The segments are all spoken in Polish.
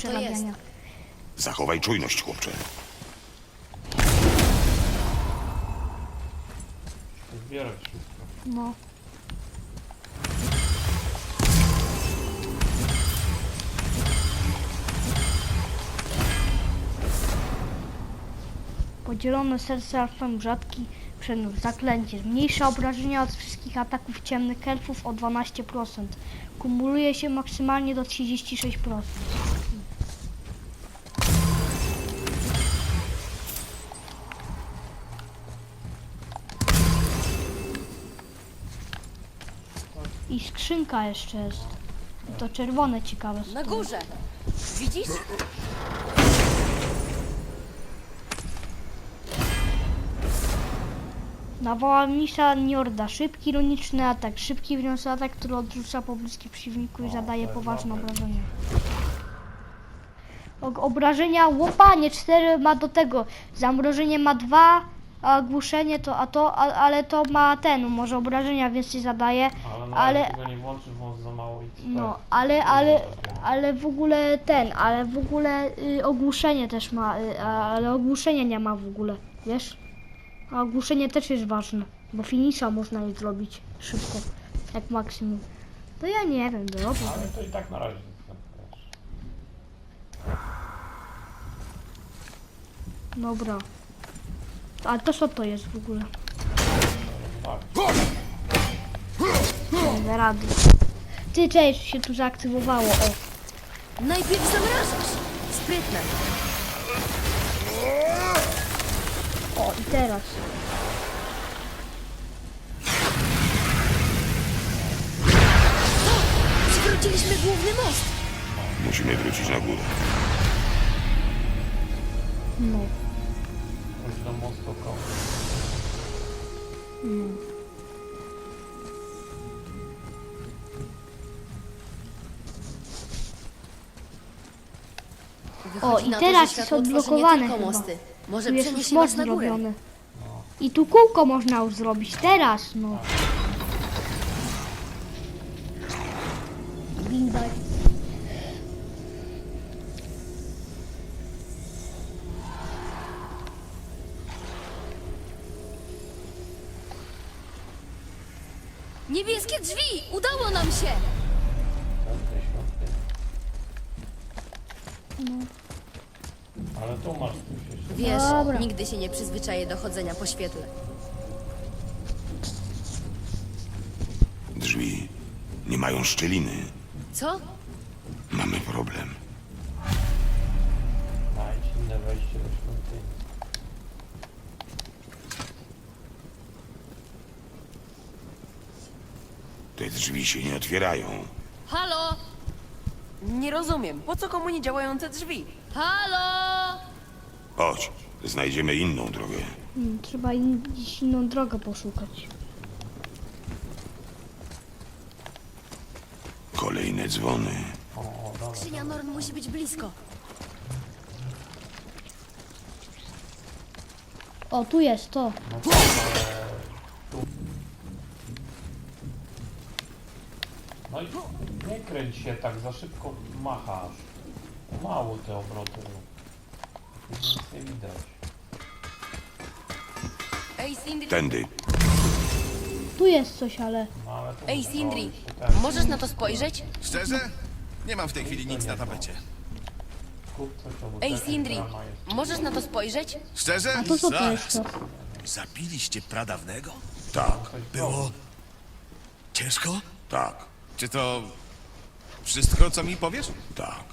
zarabiania. Zachowaj czujność, chłopcze. Zbierać wszystko. No. Podzielone serce alfem rzadki przedmiot. Zaklęcie. Zmniejsza obrażenia od wszystkich ataków ciemnych elfów o 12%. Kumuluje się maksymalnie do 36%. Skrzynka jeszcze jest. To czerwone ciekawe. Na górze! Widzisz? Nawołamisa Niorda. Szybki, ironiczny atak. Szybki, wniosły atak, który odrzuca pobliskich przeciwników i zadaje poważne obrażenia. O- Obrażenia łopanie 4 ma do tego. Zamrożenie ma 2, a ogłuszenie to, a to, a, ale to ma ten, może obrażenia więcej zadaje. Ale no, Ale- ale tego nie bo za mało XP. No, ale, ale, ale w ogóle ten, ale w ogóle y, ogłuszenie też ma, y, a- ale ogłuszenie nie ma w ogóle, wiesz? A ogłuszenie też jest ważne, bo finisza można je zrobić szybko, jak maksimum. To ja nie wiem, dobra. Ale to i tak na razie. tak, wiesz. Dobra. A to co to jest w ogóle? Nie rady. Ty, cześć, się tu zaaktywowało, o. Najpierw zamrażasz! Sprytne! O, i teraz. Przywróciliśmy główny most! Musimy wrócić na górę. No. Wychodzi O, i na teraz że jest światło tworzy odblokowane tylko chyba. mosty. Może Tu jest już przeniesie most nas na górę. zrobiony. I tu kółko można już zrobić teraz, no. Niebieskie drzwi! Udało nam się! Ale tu masz coś jeszcze. Wiesz, Dobra. nigdy się nie przyzwyczaję do chodzenia po świetle. Drzwi nie mają szczeliny. Co? Mamy problem. Znajdź inne wejście do świątyni. Te drzwi się nie otwierają. Halo! Nie rozumiem, po co komu nie działające drzwi? Halo! Chodź, znajdziemy inną drogę. Hmm, trzeba in, gdzieś inną drogę poszukać. Kolejne dzwony. Skrzynia Norn musi być blisko. O, tu jest to. No i nie kręć się tak, za szybko machasz. Mało te obroty. Nic nie widać. Ej, Sindri, Tędy. Tu jest coś, ale... No ale to Ej, Sindri, tak możesz na to spojrzeć? Szczerze? Nie mam w tej chwili nic na tapecie. Ej, Sindri, możesz na to spojrzeć? Szczerze? A to co to jest to? Zabiliście pradawnego? Tak, Było ciężko? tak, Czy to wszystko, co mi powiesz? tak.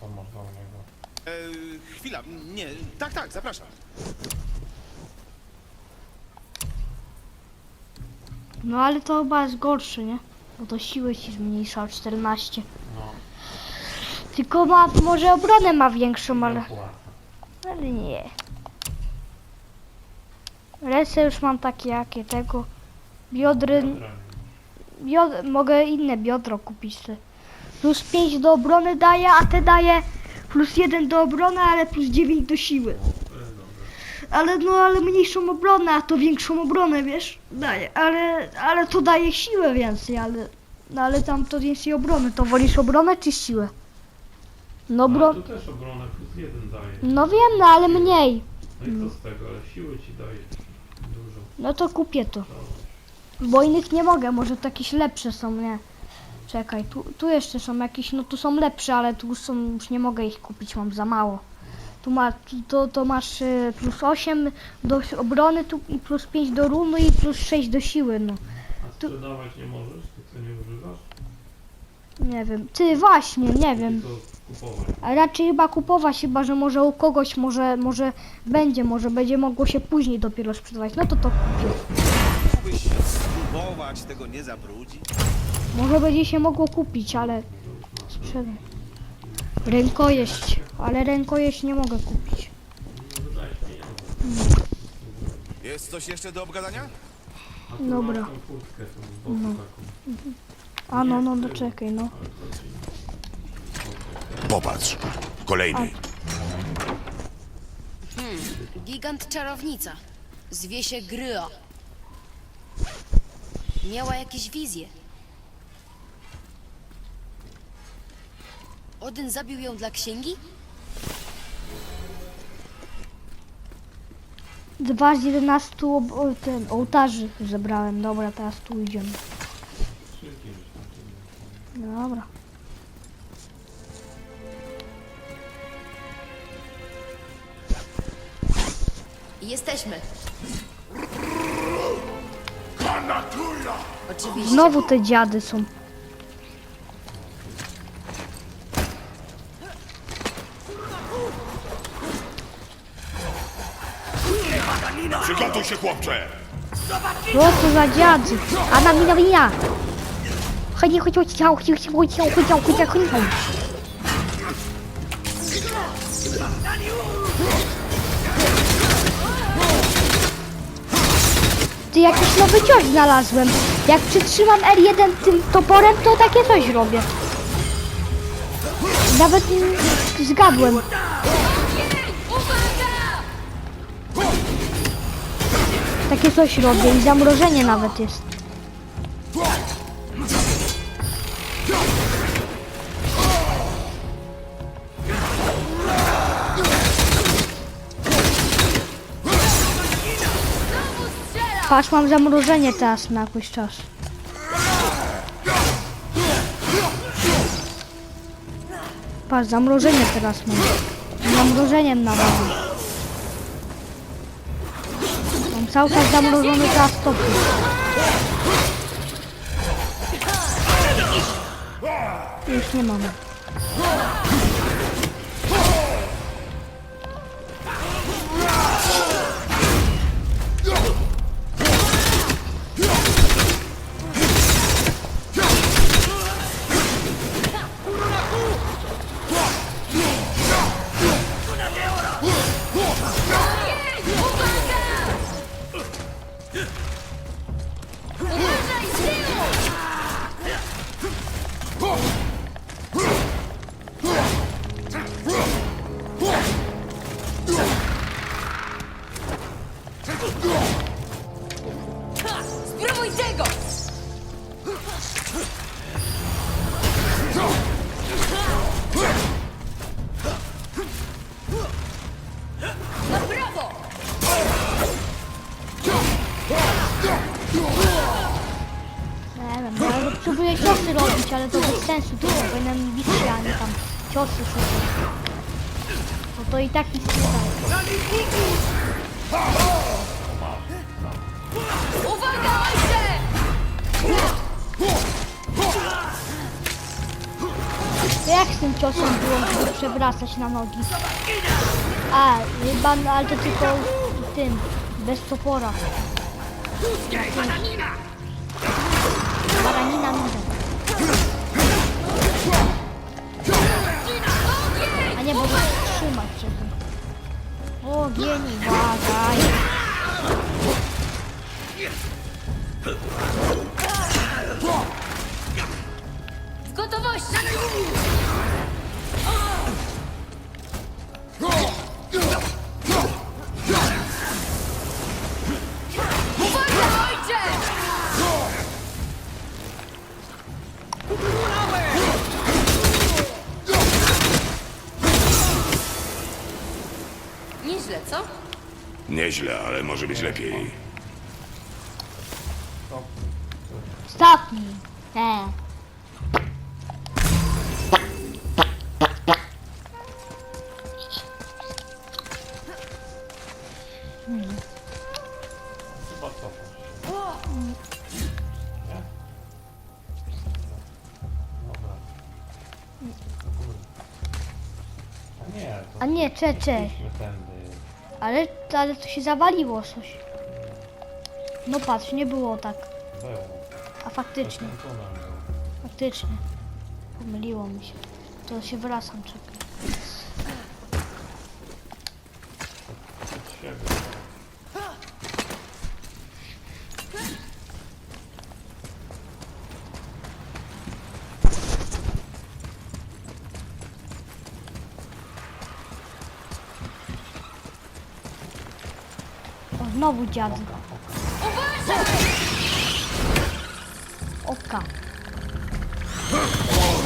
Co można u niego? E, chwila, nie, tak, tak, zapraszam. No ale to chyba jest gorsze, nie? Bo to siłę ci zmniejsza o 14. No, Tylko ma, może obronę ma większą, ale... dokładnie. Ale nie. Ręce już mam takie jakie tego. Biodry... Biod mogę inne biodro kupić. Plus 5 do obrony daje, a te daje plus 1 do obrony, ale plus 9 do siły. Ale no, ale mniejszą obronę, a to większą obronę, wiesz? Daje, ale, ale to daje siłę więcej, ale No ale tam to i obrony. To wolisz obronę czy siłę? No Ale bro... tu też obronę plus jeden daje. No wiem, no ale mniej. No i co z tego, ale siły ci daje. No to kupię to. Bo innych nie mogę, może to jakieś lepsze są, nie? Czekaj, tu, tu jeszcze są jakieś, no tu są lepsze, ale tu są, już nie mogę ich kupić, mam za mało. Tu ma, tu, to, to masz y, plus 8 do obrony tu i plus 5 do runy i plus 6 do siły, no. A sprzedawać nie możesz? Ty co nie używasz? Nie wiem. Ty właśnie, nie wiem. To kupować. A raczej chyba kupować, chyba że może u kogoś może, może będzie, może będzie mogło się później dopiero sprzedawać. No to to kupię. Mógłbyś spróbować tego nie zabrudzić? Może będzie się mogło kupić, ale sprzedaj. Rękojeść, ale rękojeść nie mogę kupić. Jest coś jeszcze do obgadania? Dobra. tą kurtkę tą taką. A no, no, no czekaj, no. Popatrz. Kolejny. Gigant czarownica. Zwie się Grya. Miała jakieś wizje. Odyn zabił ją dla księgi? Dwa z jedenastu ob- o, ten, ołtarzy zebrałem. Dobra, teraz tu idziemy. Dobra. Jesteśmy. Oczywiście. Znowu te dziady są. Przygotuj się, chłopcze! Co to za dziady? Ana mina mina! Chodź, chodź, chodź, chodź, chodź, chodź, chodź, chodź, chodź, chodź, chodź, Ty jakiś nowy cios znalazłem. Jak przytrzymam R1 tym toporem, to takie coś robię. Nawet zgadłem. Takie coś robię i zamrożenie nawet jest. Patrz, mam zamrożenie teraz na jakiś czas. Patrz, zamrożenie teraz mam. Zamrożeniem nawalam. Mam cały czas zamrożony teraz stopy. Już nie mamy. Próbuję ciosy robić, ale to bez sensu. Tu powinienem bić się, a nie tam ciosy szukać. Bo to i tak nic nie daje. Uwaga, ojcze! To jak z tym ciosem było, żeby przewracać na nogi? A, chyba, no, ale to tylko tym, bez topora. Baranina zamknął. A nie, bo go trzymać trzeba. O, gieni, uważaj. W gotowości! Nieźle, ale może być lepiej. Ostatni. E. Chyba. Nie? Dobra. A nie, to A nie, cze, cze. idźmy tędy. Ale, ale to się zawaliło coś. No patrz, nie było tak. A faktycznie, faktycznie. Pomyliło mi się. To się wracam, czekaj. Znowu dziady. Oka. Za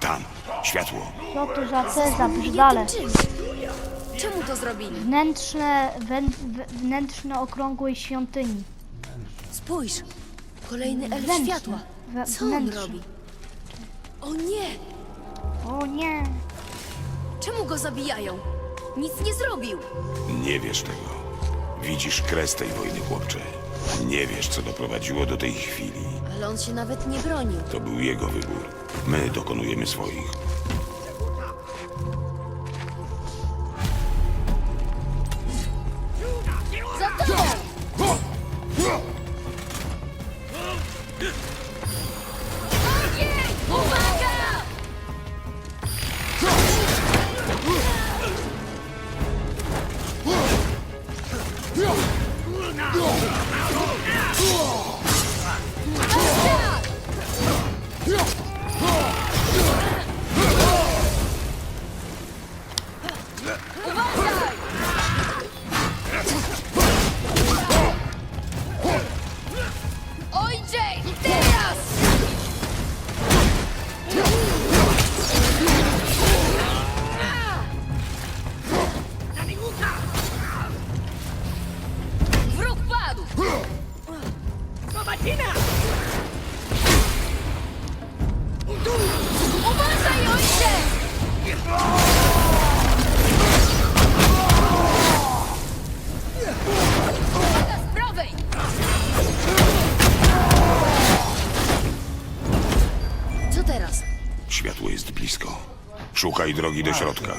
Tam, światło. Co to za ceza, brzydale. Czym? Czemu to zrobili? Wnętrzne, wę, wnętrzne okrągłej świątyni. Spójrz! Kolejny elf Wnętrzne. światła. We- Co on wnętrzne. robi? O nie! O nie. Czemu go zabijają? Nic nie zrobił. Nie wiesz tego. Widzisz kres tej wojny, chłopcze. Nie wiesz, co doprowadziło do tej chwili. Ale on się nawet nie bronił. To był jego wybór. My dokonujemy swoich. Za tobą! Uważaj, ojcze! Uwaga z! Co teraz? Światło jest blisko. Szukaj drogi do środka.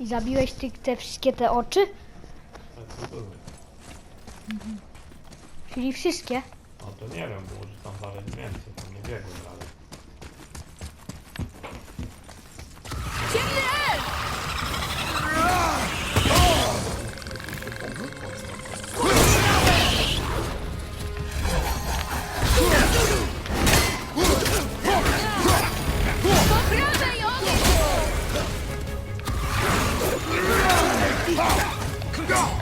I zabiłeś ty te wszystkie te oczy? Tak to były. Czyli wszystkie? No to nie wiem, może tam dalej więcej, tam nie biegłem dalej.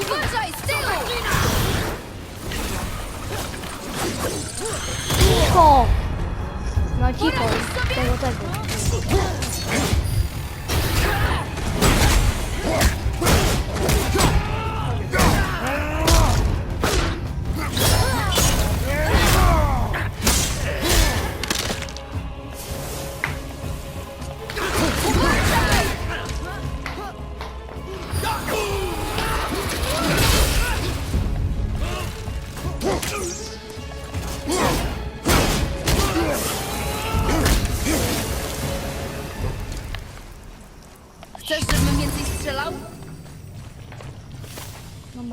Uważaj, z tyłu! Cicho! No cicho, tego, tego.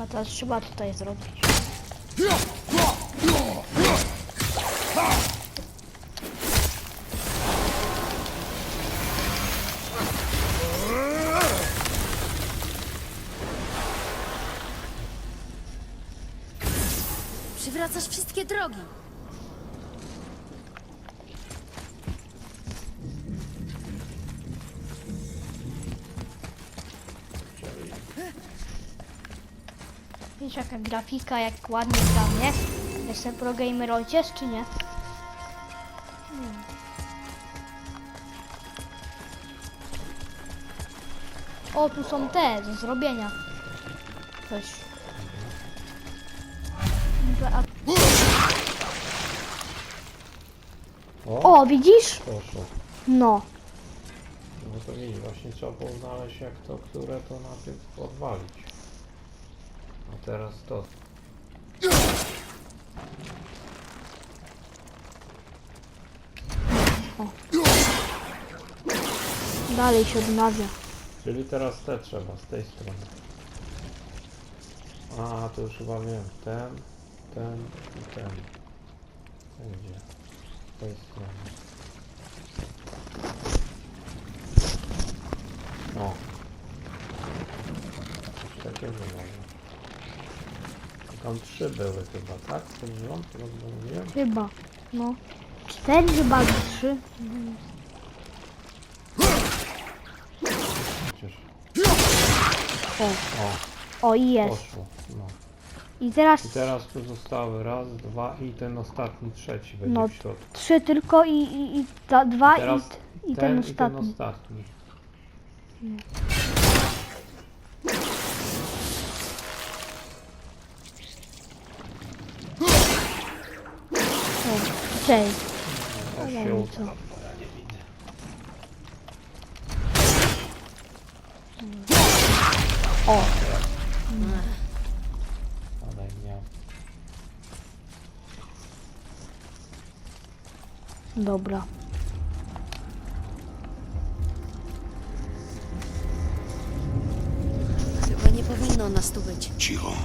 No teraz trzeba tutaj zrobić. Przywracasz wszystkie drogi. Wiesz jaka grafika, jak ładnie tam, nie? Jestem pro gamer ojciec, czy nie? Hmm. O, tu są te do zrobienia. Coś. O, O, widzisz? poszło. No. No to nie, właśnie trzeba było znaleźć jak to, które to najpierw odwalić. A teraz to. Dalej się odnawia. Czyli teraz te trzeba, z tej strony. A, to już chyba wiem. Ten, ten i ten. Będzie. Z tej strony. O. Coś takiego może. Tam trzy były chyba, tak? Z tym rząd, rozumiem? Chyba. No. Cztery chyba trzy. Przecież. O. O, O i jest. poszło. No. I teraz I teraz tu zostały raz, dwa i ten ostatni, trzeci będzie No, w środku. trzy tylko i, i, i ta, dwa Teraz i, i ten, ten i ten ostatni. ostatni. Cześć. Ja się co. widzę. O, Ale dobra. Chyba nie powinno nas tu być. Cicho.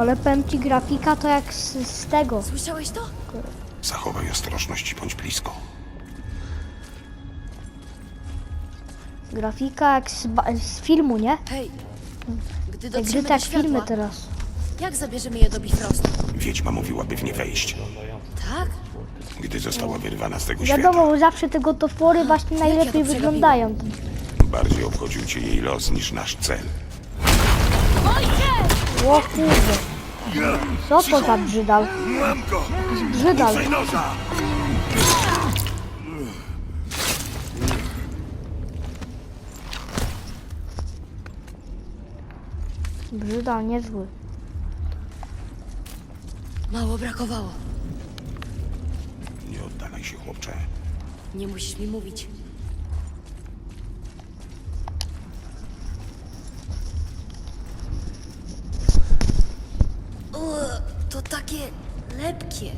Ale powiem ci grafika to jak z, z tego. Słyszałeś to? Zachowaj ostrożność i bądź blisko. Grafika jak z, ba- z filmu, nie? Hej, gdy Jak dotrzemy gdy do tak filmy światła, teraz. jak zabierzemy je do Bifrostu? Wiedźma mówiłaby w nie wejść. Tak? Gdy została wyrwana z tego świata, Wiadomo, bo zawsze tego topory właśnie najlepiej wyglądają. bardziej obchodził cię jej los niż nasz cel. O kurde. Co to za brzydal? Brzydal. Brzyda, niezły. Mało brakowało. Nie oddalaj się, chłopcze. Nie musisz mi mówić. Ugh, to takie lepkie.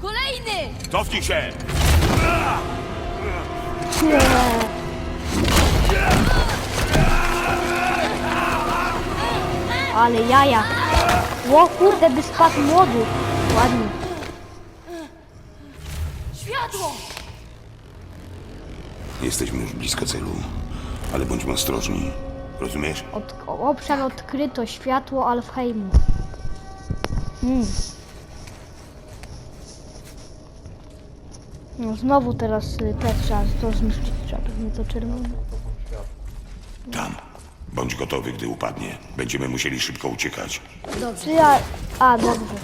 Kolejny! Cofnij się! Ale jaja. O kurde, by spadł młody. Ładnie. Światło! Jesteśmy już blisko celu, ale bądźmy ostrożni. Rozumiesz? Od, obszar odkryto, światło Alfheimu. Hmm. No znowu teraz y, te trzeba to zniszczyć, trzeba pewnie to czerwone. Tam. Bądź gotowy, gdy upadnie. Będziemy musieli szybko uciekać. Czy ja... A, dobrze.